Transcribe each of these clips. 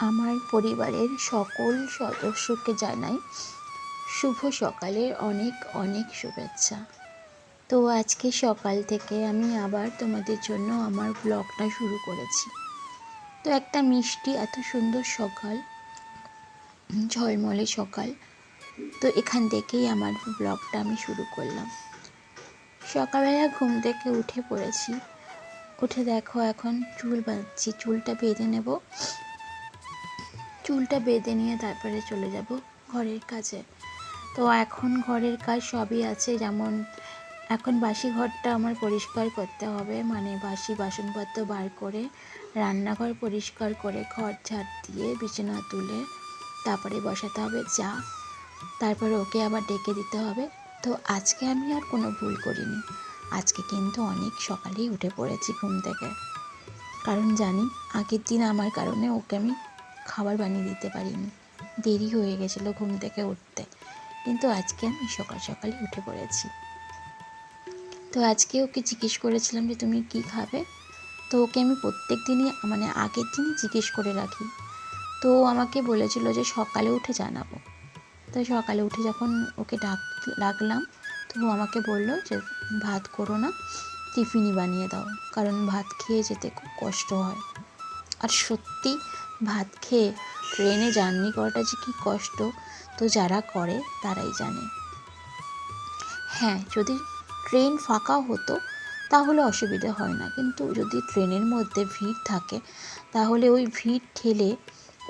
আমার পরিবারের সকল সদস্যকে জানাই শুভ সকালের অনেক অনেক শুভেচ্ছা। তো আজকে সকাল থেকে আমি আবার তোমাদের জন্য আমার ব্লগটা শুরু করেছি। তো একটা মিষ্টি, এত সুন্দর সকাল, ঝলমলে সকাল। তো এখান থেকেই আমার ব্লগটা আমি শুরু করলাম। সকালবেলা ঘুম থেকে উঠে পড়েছি। উঠে দেখো এখন চুল বাঁধছি, চুলটা বেঁধে নেব। চুলটা বেঁধে নিয়ে তারপরে চলে যাব ঘরের কাজে তো এখন ঘরের কাজ সবই আছে, যেমন এখন বাসি ঘরটা আমার পরিষ্কার করতে হবে মানে বাসি বাসনপত্র বার করে, রান্নাঘর পরিষ্কার করে ঘর ঝাড় দিয়ে বিছানা তুলে তারপরে বসাতে হবে চা, তারপরে ওকে আবার ডেকে দিতে হবে। তো আজকে আমি আর কোনো ভুল করিনি, আজকে কিন্তু অনেক সকালেই উঠে পড়েছি ঘুম থেকে। কারণ জানি আগের দিন আমার কারণে ওকে আমি খাবার বানিয়ে দিতে পারিনি। দেরি হয়ে গেছিল ঘুম থেকে উঠতে। কিন্তু আজকে আমি সকাল সকালই উঠে পড়েছি। তো আজকে ওকে জিজ্ঞেস করেছিলাম যে, তুমি কি খাবে? তো ওকে আমি প্রত্যেক দিনই মানে আগের দিনই জিজ্ঞেস করে রাখি। তো আমাকে বলেছিল যে, সকালে উঠে জানাব। তো সকালে উঠে যখন ওকে ডাক, ডাকলাম, তো ও আমাকে বলল যে, ভাত করো না, টিফিনই বানিয়ে দাও। কারণ ভাত খেয়ে যেতে খুব কষ্ট হয়। আর সত্যি ভাত খেয়ে ট্রেনে জার্নি করাটা যে কী কষ্ট, তো যারা করে তারাই জানে। হ্যাঁ যদি ট্রেন ফাঁকা হতো তাহলে অসুবিধা হয় না, কিন্তু যদি ট্রেনের মধ্যে ভিড় থাকে, তাহলে ওই ভিড় ঠেলে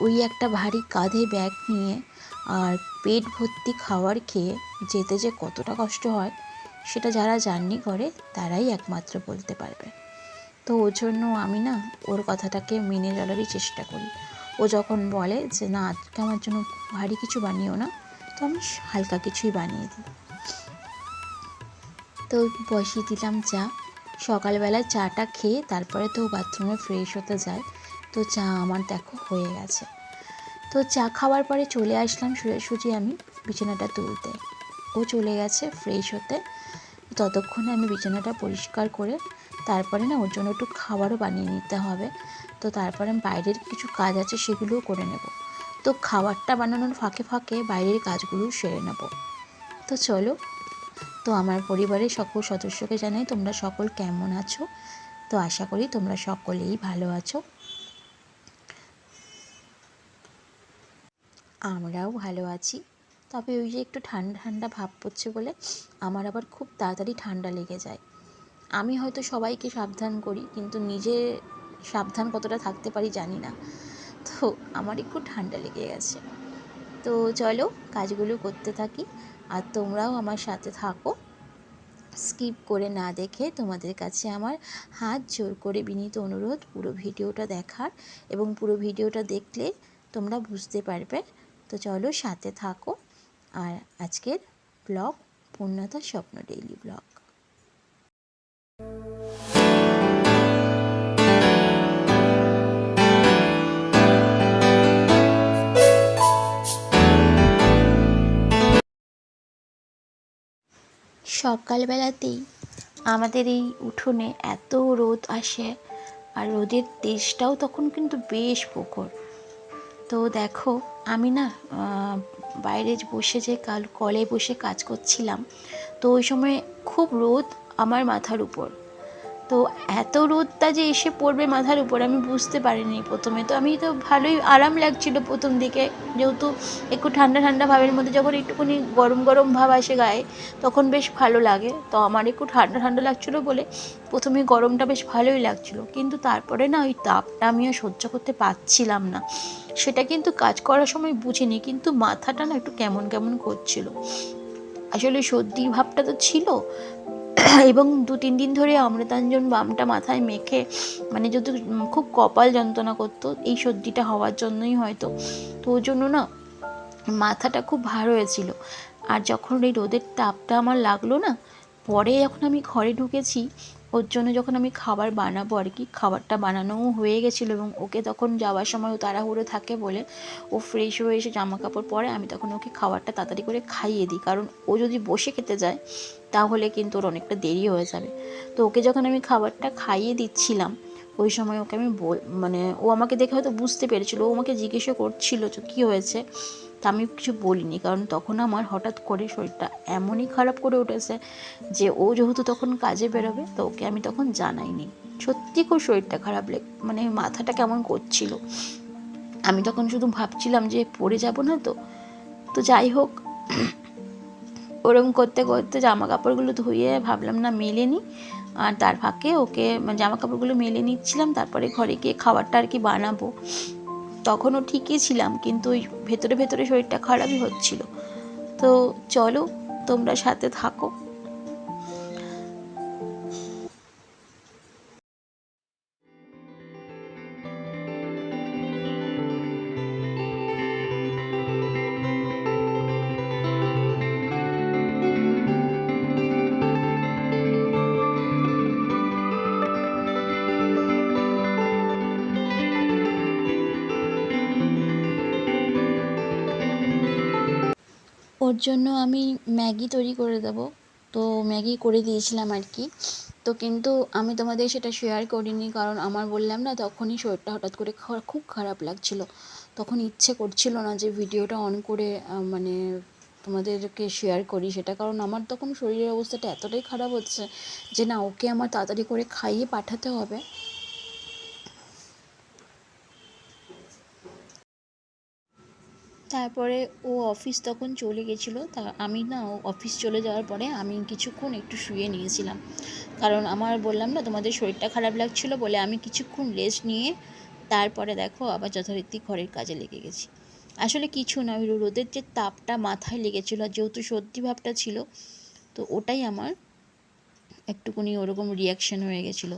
ওই একটা ভারী কাঁধে ব্যাগ নিয়ে আর পেট ভর্তি খাবার খেয়ে যেতে যে কতটা কষ্ট হয়, সেটা যারা জার্নি করে তারাই একমাত্র বলতে পারবে। তো ওর জন্য আমি না ওর কথাটাকে মেনে চলারই চেষ্টা করি। ও যখন বলে যে, না, আজকে আমার জন্য ভারী কিছু বানিও না, তো আমি হালকা কিছুই বানিয়ে দিই। তো বসিয়ে দিলাম চা। সকালবেলা চাটা খেয়ে তারপরে তো বাথরুমে ফ্রেশ হতে যায়। তো চা আমার দেখো হয়ে গেছে। তো চা খাওয়ার পরে চলে আসলাম সোজাসুজি আমি বিছানাটা তুলতে। ও চলে গেছে ফ্রেশ হতে। ততক্ষণে আমি বিছানাটা পরিষ্কার করে তারপরে না ওর জন্য একটু খাবারও বানিয়ে নিতে হবে। তো তারপরে আমি বাইরের কিছু কাজ আছে সেগুলোও করে নেব। তো খাবারটা বানানোর ফাঁকে ফাঁকে বাইরের কাজগুলো সেরে নেব। তো চলো, তো আমার পরিবারের সকল সদস্যকে জানাই তোমরা সকল কেমন আছো? তো আশা করি তোমরা সকলেই ভালো আছো। আমরাও ভালো আছি। তবে ওই যে একটু ঠান্ডা ঠান্ডা ভাব পড়ছে বলে আমার আবার খুব তাড়াতাড়ি ঠান্ডা লেগে যায়। আমি হয়তো সবাইকে সাবধান করি, কিন্তু নিজে সাবধান কতটা থাকতে পারি জানি না। তো আমার একটু ঠান্ডা লেগে গেছে। তো চলো কাজগুলো করতে থাকি, আর তোমরাও আমার সাথে থাকো। স্কিপ করে না দেখে তোমাদের কাছে আমার হাত জোর করে বিনীত অনুরোধ পুরো ভিডিওটা দেখার এবং পুরো ভিডিওটা দেখলে তোমরা বুঝতে পারবে। তো চলো সাথে থাকো। আর আজকের ব্লগ পূর্ণতা স্বপ্ন ডেইলি ব্লগ। সকালবেলাতেই আমাদের এই উঠোনে এত রোদ আসে আর রোদের তেজটাও তখন কিন্তু বেশ প্রখর। তো দেখো, আমি না বাইরে বসে যে কাল কলে বসে কাজ করছিলাম, তো ওই সময় খুব রোদ আমার মাথার উপর। তো এত রোদটা যে এসে পড়বে মাথার উপর, আমি বুঝতে পারিনি প্রথমে। তো আমি তো ভালোই আরাম লাগছিল প্রথম দিকে। যেহেতু একটু ঠান্ডা ঠান্ডা ভাবের মধ্যে যখন একটুখানি গরম গরম ভাব আসে গায়ে, তখন বেশ ভালো লাগে। তো আমার একটু ঠান্ডা ঠান্ডা লাগছিল বলে প্রথমে গরমটা বেশ ভালোই লাগছিল। কিন্তু তারপরে না ওই তাপটা আমি আর সহ্য করতে পারছিলাম না। সেটা কিন্তু কাজ করার সময় বুঝিনি, কিন্তু মাথাটা না একটু কেমন কেমন করছিল। আসলে সর্দির ভাবটা তো ছিল এবং দু তিন দিন ধরে অমৃতাঞ্জন বামটা মাথায় মেখে মানে যদি খুব কপাল যন্ত্রণা করতো, এই সর্দিটা হওয়ার জন্যই হয়তো। তো ওই জন্য না মাথাটা খুব ভার হয়েছিল। আর যখন এই রোদের তাপটা আমার লাগল না, পরে যখন আমি ঘরে ঢুকেছি, ওর জন্য যখন আমি খাবার বানাবো আর কি, খাবারটা বানানোও হয়ে গেছিল এবং ওকে তখন যাওয়ার সময় ও তাড়াহুড়ো থাকে বলে, ও ফ্রেশ হয়ে এসে জামা কাপড় পরে, আমি তখন ওকে খাবারটা তাড়াতাড়ি করে খাইয়ে দিই। কারণ ও যদি বসে খেতে যায় তাহলে কিন্তু ওর অনেকটা দেরি হয়ে যাবে। তো ওকে যখন আমি খাবারটা খাইয়ে দিচ্ছিলাম, ওই সময় ওকে আমি বল মানে ও আমাকে দেখে হয়তো বুঝতে পেরেছিল, ও আমাকে জিজ্ঞেসও করছিল যে কী হয়েছে। তা আমি কিছু বলিনি, কারণ তখন আমার হঠাৎ করে শরীরটা এমনই খারাপ করে উঠেছে যে ও যেহেতু তখন কাজে বেরোবে, তো ওকে আমি তখন জানাইনি। সত্যি খুব শরীরটা খারাপ লেগ মানে মাথাটা কেমন করছিল। আমি তখন শুধু ভাবছিলাম যে পড়ে যাব না তো। তো যাই হোক ওরকম করতে করতে জামা কাপড়গুলো ধুয়ে ভাবলাম, না, মেলে নিই আর তার ফাঁকে ওকে মানে জামা কাপড়গুলো মেলে নিচ্ছিলাম, তারপরে ঘরে গিয়ে খাবারটা আর কি বানাবো। তখনও ঠিকই ছিলাম, কিন্তু ওই ভেতরে ভেতরে শরীরটা খারাপই হচ্ছিল। তো চলো তোমরা সাথে থাকো। জন্য আমি ম্যাগি তৈরি করে দেবো। তো ম্যাগি করে দিয়েছিলাম আর কি। তো কিন্তু আমি তোমাদের সেটা শেয়ার করিনি, কারণ আমার বললাম না, তখনই শরীরটা হঠাৎ করে খুব খারাপ লাগছিল। তখন ইচ্ছে করছিল না যে ভিডিওটা অন করে মানে তোমাদেরকে শেয়ার করি সেটা, কারণ আমার তখন শরীরের অবস্থাটা এতটাই খারাপ হচ্ছে যে না, ওকে আমার তাড়াতাড়ি করে খাইয়ে পাঠাতে হবে। তারপরে ও অফিস তখন চলে গেছিল। তা আমি না ও অফিস চলে যাওয়ার পরে আমি কিছুক্ষণ একটু শুয়ে নিয়েছিলাম। কারণ আমার বললাম না, তোমাদের শরীরটা খারাপ লাগছিল বলে আমি কিছুক্ষণ রেস্ট নিয়ে তারপরে দেখো আবার যথারীতি ঘরের কাজে লেগে গেছি। আসলে কিছু না, ওই রোদের যে তাপটা মাথায় লেগেছিলো আর যেহেতু সর্দি ভাবটা ছিল, তো ওটাই আমার একটুকুনি ওরকম রিয়াকশন হয়ে গেছিল।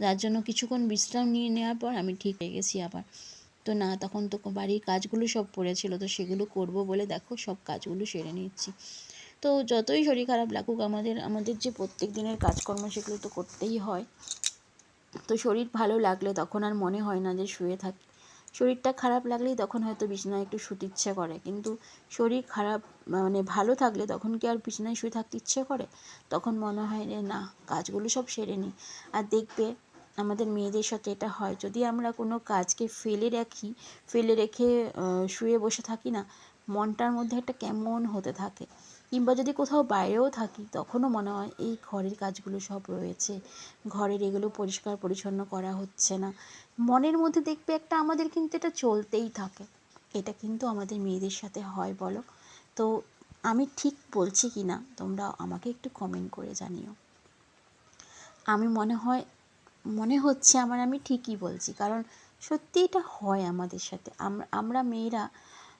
যার জন্য কিছুক্ষণ বিশ্রাম নিয়ে নেওয়ার পর আমি ঠিক হয়ে গেছি আবার। তো না, তখন তো বাড়ির কাজগুলো সব পড়েছিল, তো সেগুলো করব বলে দেখো সব কাজগুলো সেরে নিচ্ছি তো যতই শরীর খারাপ লাগুক, আমাদের আমাদের যে প্রত্যেক দিনের কাজকর্ম সেগুলো তো করতেই হয়। তো শরীর ভালো লাগলে তখন আর মনে হয় না যে শুয়ে থাকি। শরীরটা খারাপ লাগলেই তখন হয়তো বিছানায় একটু শুতে ইচ্ছে করে, কিন্তু শরীর খারাপ মানে ভালো থাকলে তখন কি আর বিছানায় শুয়ে থাকতে ইচ্ছে করে? তখন মনে হয় যে না, কাজগুলো সব সেরে নিই আর দেখবে আমাদের মেয়েদের সাথে এটা হয়। যদি আমরা কোনো কাজকে ফেলে রাখি, ফেলে রেখে শুয়ে বসে থাকি না, মনটার মধ্যে একটা কেমন হতে থাকে। কিংবা যদি কোথাও বাইরেও থাকি, তখনও মনে হয় এই ঘরের কাজগুলো সব রয়েছে। ঘরের এগুলো পরিষ্কার পরিচ্ছন্ন করা হচ্ছে না। মনের মধ্যে দেখবে একটা আমাদের কিন্তু এটা চলতেই থাকে। এটা কিন্তু আমাদের মেয়েদের সাথে হয় বলো। তো আমি ঠিক বলছি কি না তোমরা আমাকে একটু কমেন্ট করে জানিও। আমি মনে হয় মনে হচ্ছে আমার, আমি ঠিকই বলছি। কারণ সত্যি এটা হয় আমাদের সাথে। আমরা মেয়েরা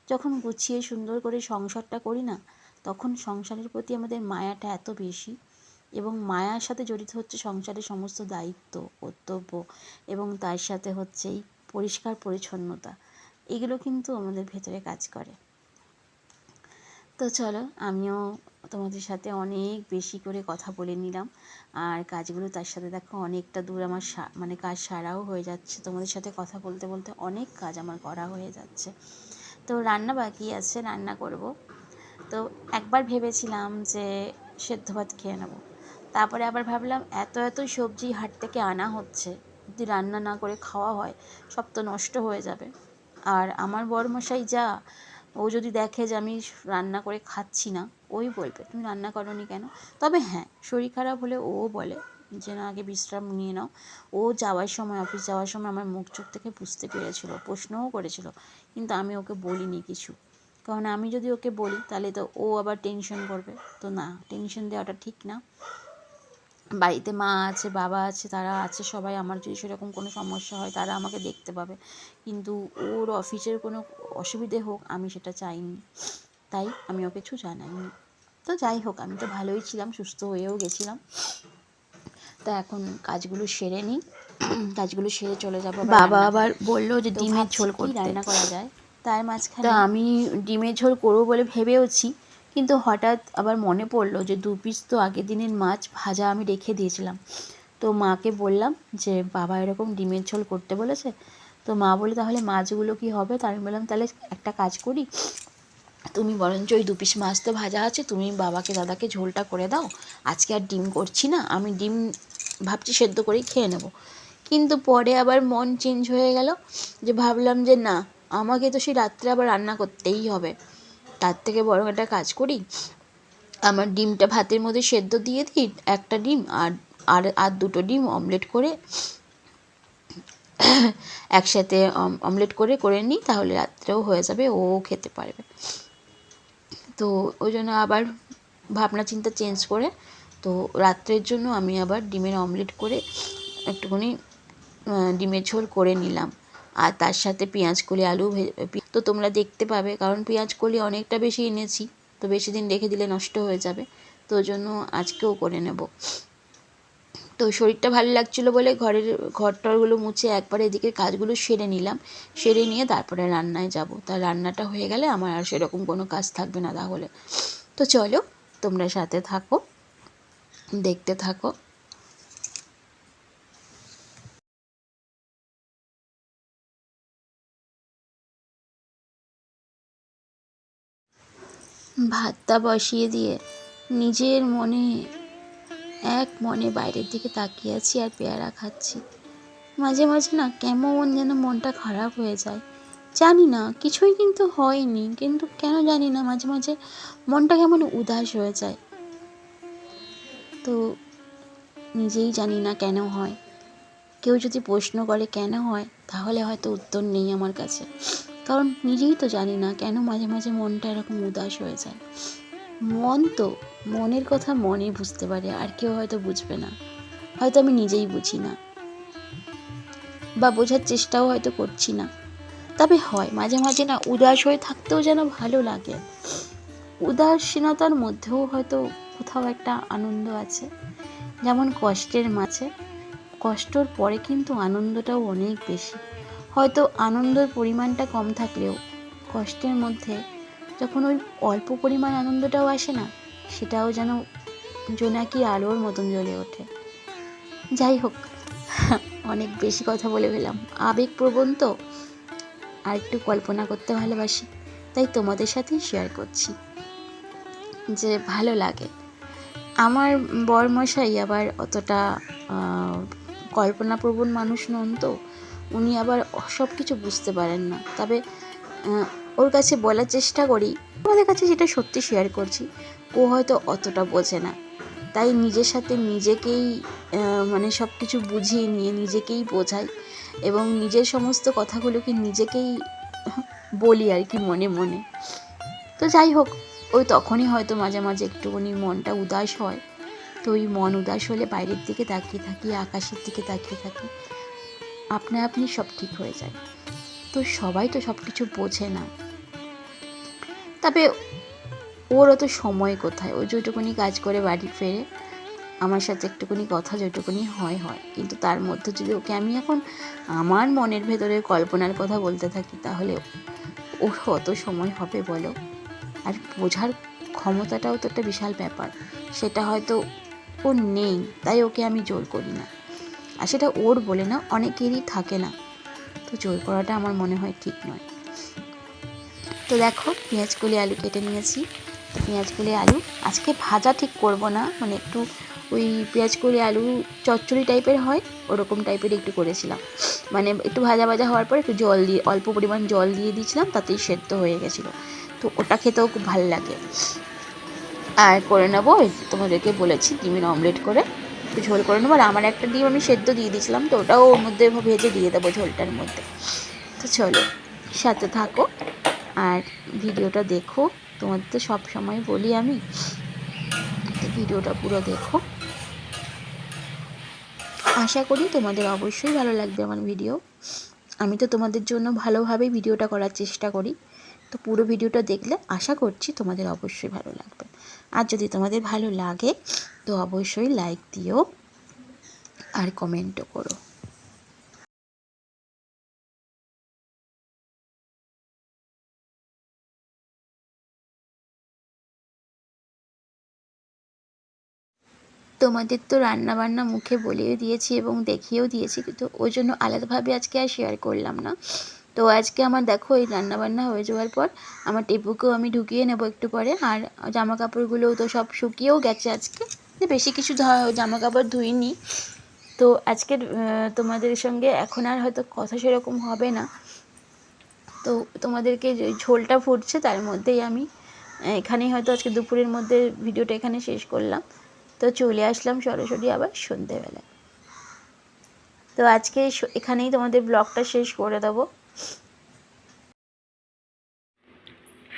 যখন গুছিয়ে সুন্দর করে সংসারটা করি না, তখন সংসারের প্রতি আমাদের মায়াটা এত বেশি এবং মায়ার সাথে জড়িত হচ্ছে সংসারের সমস্ত দায়িত্ব, কর্তব্য এবং তার সাথে হচ্ছে এই পরিষ্কার পরিচ্ছন্নতা। এগুলো কিন্তু আমাদের ভেতরে কাজ করে। তো চলো, আমিও তোমাদের সাথে অনেক বেশি করে কথা বলে নিলাম। আর কাজগুলো তার সাথে দেখো অনেকটা দূর আমার মানে কাজ সারাও হয়ে যাচ্ছে। তোমাদের সাথে কথা বলতে বলতে অনেক কাজ আমার করা হয়ে যাচ্ছে। তো রান্না বাকি আছে, রান্না করব। তো একবার ভেবেছিলাম যে সেদ্ধ ভাত খেয়ে নেব। তারপরে আবার ভাবলাম, এত এত সবজি হাট থেকে আনা হচ্ছে। যদি রান্না না করে খাওয়া হয়, সব তো নষ্ট হয়ে যাবে। আর আমার বড়মশাই যা ও যদি দেখে যে আমি রান্না করে খাচ্ছি না, ওই বলবে, তুমি রান্না করোনি কেন? তবে হ্যাঁ শরীর খারাপ হলে ও বলে যে, না, আগে বিশ্রাম নিয়ে নাও। ও যাওয়ার সময়, অফিস যাওয়ার সময় আমার মুখ চোখ থেকে বুঝতে পেরেছিল, প্রশ্নও করেছিল, কিন্তু আমি ওকে বলিনি কিছু। কারণ আমি যদি ওকে বলি, তাহলে তো ও আবার টেনশন করবে। তো না টেনশন দেওয়াটা ঠিক না। বাড়িতে মা আছে বাবা আছে তারা আছে সবাই আমার যদি সেরকম কোনো সমস্যা হয় তারা আমাকে দেখতে পাবে। কিন্তু ওর অফিসের কোনো অসুবিধে হোক আমি সেটা চাইনি। তাই আমি ওকে কিছু জানাইনি। তো যাই হোক আমি তো ভালোই ছিলাম সুস্থ হয়েও গেছিলাম। তা এখন কাজগুলো সেরে নিই। কাজগুলো সেরে চলে যাব বাবা আবার বলল যে ডিমের ঝোল রান্না করা যায়? তার মাঝখানে আমি ডিমের ঝোল করব বলে ভেবেওছি। কিন্তু হঠাৎ আবার মনে পড়ল যে দু পিস তো আগের দিনের মাছ ভাজা আমি রেখে দিয়েছিলাম। তো মাকে বললাম যে, বাবা এরকম ডিমের ঝোল করতে বলেছে? তো মা বলে তাহলে মাছগুলো কি হবে? তা আমি বললাম, তাহলে একটা কাজ করি। তুমি বরঞ্চ ওই দু পিস মাছ তো ভাজা আছে, তুমি বাবাকে, দাদাকে ঝোলটা করে দাও। আজকে আর ডিম করছি না, আমি ডিম ভাবছি সেদ্ধ করেই খেয়ে নেব। কিন্তু পরে আবার মন চেঞ্জ হয়ে গেল যে ভাবলাম যে, না, আমাকে তো সেই রাত্রে আবার রান্না করতেই হবে। তার থেকে বরং একটা কাজ করি। আমার ডিমটা ভাতের মধ্যে সেদ্ধ দিয়ে দিই, একটা ডিম আর আর আর দুটো ডিম অমলেট করে একসাথে অমলেট করে করে নিই, তাহলে রাত্রেও হয়ে যাবে, ও খেতে পারবে। তো ওই জন্য আবার ভাবনা চিন্তা চেঞ্জ করে, তো রাত্রের জন্য আমি আবার ডিমের অমলেট করে একটুখানি ডিমের ঝোল করে নিলাম। আর তার সাথে পেঁয়াজ কলি, আলু তো তোমরা দেখতে পাবে, কারণ পেঁয়াজ কলি অনেকটা বেশি এনেছি, তো বেশি দিন রেখে দিলে নষ্ট হয়ে যাবে, তো জন্য আজকেও করে নেব। তো শরীরটা ভালো লাগছিল বলে ঘরের, ঘর টরগুলো মুছে একবারে এদিকে কাজগুলো সেরে নিলাম, সেরে নিয়ে তারপরে রান্নায় যাব। তা রান্নাটা হয়ে গেলে আমার আর সেরকম কোনো কাজ থাকবে না তাহলে। তো চলো, তোমরা সাথে থাকো, দেখতে থাকো। ভাতটা বসিয়ে দিয়ে নিজের মনে, এক মনে বাইরের দিকে তাকিয়ে আছি আর পেয়ারা খাচ্ছি। মাঝে মাঝে না কেমন যেন মনটা খারাপ হয়ে যায়। জানি না, কিছুই কিন্তু হয়নি, কিন্তু কেন জানি না মাঝে মাঝে মনটা কেমন উদাস হয়ে যায়। তো নিজেই জানি না কেন হয়। কেউ যদি প্রশ্ন করে কেন হয়, তাহলে হয়তো উত্তর নেই আমার কাছে। কারণ নিজেই তো জানি না কেন মাঝে মাঝে মনটা এরকম উদাস হয়ে যায়। মন তো, মনের কথা মনই বুঝতে পারে, আর কেউ হয়তো বুঝবে না। হয়তো আমি নিজেই বুঝি না। বা বোঝার চেষ্টাও হয়তো করছি না। তবে হয়, মাঝে মাঝে না উদাস হয়ে থাকতেও যেন ভালো লাগে। উদাসীনতার মধ্যেও হয়তো কোথাও একটা আনন্দ আছে। যেমন কষ্টের মাঝে, কষ্টর পরে কিন্তু আনন্দটাও অনেক বেশি। হয়তো আনন্দের পরিমাণটা কম থাকলেও কষ্টের মধ্যে যখন ওই অল্প পরিমাণ আনন্দটাও আসে না, সেটাও যেন জোনাকি আলোর মতন জ্বলে ওঠে। যাই হোক, অনেক বেশি কথা বলে ফেলাম আবেগপ্রবণ তো? আর একটু কল্পনা করতে ভালোবাসি, তাই তোমাদের সাথেই শেয়ার করছি। যে ভালো লাগে। আমার বরমশাই আবার অতটা কল্পনাপ্রবণ মানুষ নন তো? উনি আবার সব কিছু বুঝতে পারেন না। তবে ওর কাছে বলার চেষ্টা করি আমাদের কাছে যেটা সত্যি শেয়ার করছি, ও হয়তো অতটা বোঝে না। তাই নিজের সাথে নিজেকেই মানে সব কিছু বুঝিয়ে নিয়ে নিজেকেই বোঝাই এবং নিজের সমস্ত কথাগুলোকে নিজেকেই বলি আর কি মনে মনে। তো যাই হোক, ওই তখনই হয়তো মাঝে মাঝে একটুখানি মনটা উদাস হয়। তো ওই মন উদাস হলে বাইরের দিকে তাকিয়ে থাকি, আকাশের দিকে তাকিয়ে থাকি। আপনা আপনি সব ঠিক হয়ে যায়। তো সবাই তো সব কিছু বোঝে না। তবে ওর অত সময় কোথায়? ও যেটুকুনি কাজ করে বাড়ি ফেরে, আমার সাথে একটুকুনি কথা যেটুকুনি হয় হয়। কিন্তু তার মধ্যে যদি ওকে আমি এখন আমার মনের ভেতরে কল্পনার কথা বলতে থাকি, তাহলে ওর অত সময় হবে বলো? আর বোঝার ক্ষমতাটাও তো একটা বিশাল ব্যাপার। সেটা হয়তো ও নেই, তাই ওকে আমি জোর করি না। আর সেটা ওর বলে না, অনেকেরই থাকে না। তো জোর করাটা আমার মনে হয় ঠিক নয়। তো দেখো পেঁয়াজ কলি আলু কেটে নিয়েছি। পেঁয়াজ কলি আলু, আজকে ভাজা ঠিক করব না মানে একটু ওই পেঁয়াজ কলি আলু চচ্চড়ি টাইপের হয়, ওরকম টাইপের একটু করেছিলাম। মানে একটু ভাজা ভাজা হওয়ার পর একটু জল দিয়ে, অল্প পরিমাণ জল দিয়ে দিয়েছিলাম, তাতেই সেদ্ধ হয়ে গেছিল। তো ওটা খেতেও খুব ভালো লাগে। আর করে নেব তোমাদেরকে বলেছি ডিমের অমলেট করে। একটু ঝোল করে নেব। আর আমার একটা ডিম আমি সেদ্ধ দিয়ে দিয়েছিলাম, তো ওটাও ওর মধ্যে ভেজে দিয়ে দেবো ঝোলটার মধ্যে। তো চলো, সাথে থাকো আর ভিডিওটা দেখো। তোমাদের তো সব সময় বলি আমি ভিডিওটা পুরো দেখো। আশা করি তোমাদের অবশ্যই ভালো লাগবে আমার ভিডিও। আমি তো তোমাদের জন্য ভালোভাবেই ভিডিওটা করার চেষ্টা করি। তো পুরো ভিডিওটা দেখলে আশা করছি তোমাদের অবশ্যই ভালো লাগবে। আর যদি তোমাদের ভালো লাগে, তো অবশ্যই লাইক দিও আর কমেন্টও করো। তোমাদের তো রান্না বান্না মুখে বলেও দিয়েছি এবং দেখিয়েও দিয়েছি, কিন্তু ওই জন্য আলাদাভাবে আজকে আর শেয়ার করলাম না। তো আজকে আমার দেখো এই রান্নাবান্না হয়ে যাওয়ার পর আমার টেপুকেও আমি ঢুকিয়ে নেব একটু পরে আর জামা কাপড়গুলোও তো সব শুকিয়েও গেছে আজকে। বেশি কিছু জামা কাপড় ধুইনি। তো আজকের তোমাদের সঙ্গে এখন আর হয়তো কথা সেরকম হবে না। তো তোমাদেরকে ঝোলটা ফুটছে তার মধ্যেই আমি এখানেই হয়তো আজকে দুপুরের মধ্যে ভিডিওটা এখানে শেষ করলাম। তো চলে আসলাম সরাসরি আবার সন্ধেবেলায় তো আজকে এখানেই তোমাদের ব্লগটা শেষ করে দেবো।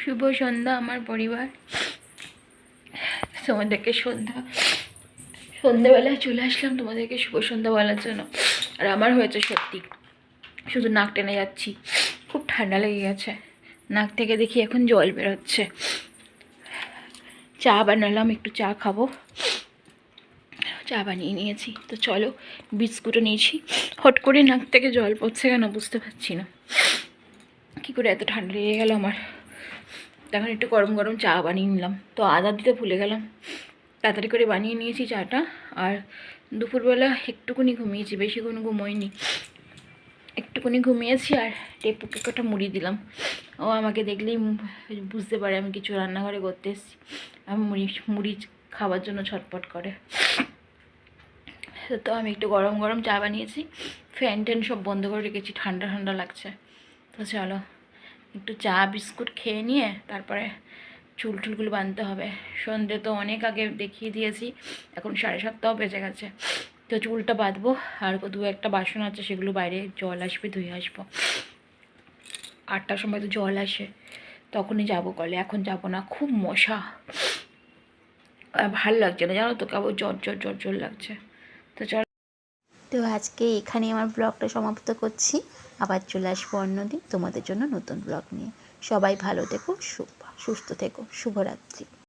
শুভ সন্ধ্যা আমার পরিবার। তোমাদেরকে সন্ধ্যা, সন্ধ্যেবেলায় চলে আসলাম তোমাদেরকে শুভ সন্ধ্যা বলার জন্য। আর আমার হয়েছে সত্যি, শুধু নাক টেনে যাচ্ছি। খুব ঠান্ডা লেগে গেছে। নাক থেকে দেখি এখন জল বেরোচ্ছে। চা বানালাম, একটু চা খাব। চা বানিয়ে নিয়েছি। তো চলো বিস্কুটও নিয়েছি। হট করে নাক থেকে জল পড়ছে কেন বুঝতে পারছি না। কী করে এত ঠান্ডা লেগে গেল আমার? তখন একটু গরম গরম চা বানিয়ে নিলাম। তো আদা দিতে ভুলে গেলাম। তাড়াতাড়ি করে বানিয়ে নিয়েছি চাটা। আর দুপুরবেলা একটুকুনি ঘুমিয়েছি বেশিক্ষণ ঘুমোইনি একটুকুনি ঘুমিয়েছি আর টেপুকে কটা মুড়ি দিলাম। ও আমাকে দেখলেই বুঝতে পারে আমি কিছু রান্নাঘরে করতে এসেছি। আমি মুড়ি মুড়ি খাওয়ার জন্য ছটপট করে। তো আমি একটু গরম গরম চা বানিয়েছি। ফ্যান ট্যান সব বন্ধ করে রেখেছি, ঠান্ডা ঠান্ডা লাগছে। তো চলো। একটু চা, বিস্কুট খেয়ে নিয়ে তারপরে চুল টুলগুলো বাঁধতে হবে। সন্ধে তো অনেক আগে দেখিয়ে দিয়েছি, এখন সাড়ে সাতটাও বেজে গেছে। তো চুলটা বাঁধবো, আর দু একটা বাসন আছে, সেগুলো বাইরে জল আসবে, ধুয়ে আসব। আটটার সময় তো জল আসে, তখনই যাব কলে। এখন যাব না, খুব মশা। ভালো লাগছে না, জানো তো কেবল জ্বর জ্বর জ্বর জ্বর লাগছে। তো চল তো আজকে এখানে আমার ব্লগটা সমাপ্ত করছি। আবার চলে আসব অন্যদিন তোমাদের জন্য নতুন ব্লগ নিয়ে। সবাই ভালো থেকো সুস্থ থেকো। শুভরাত্রি।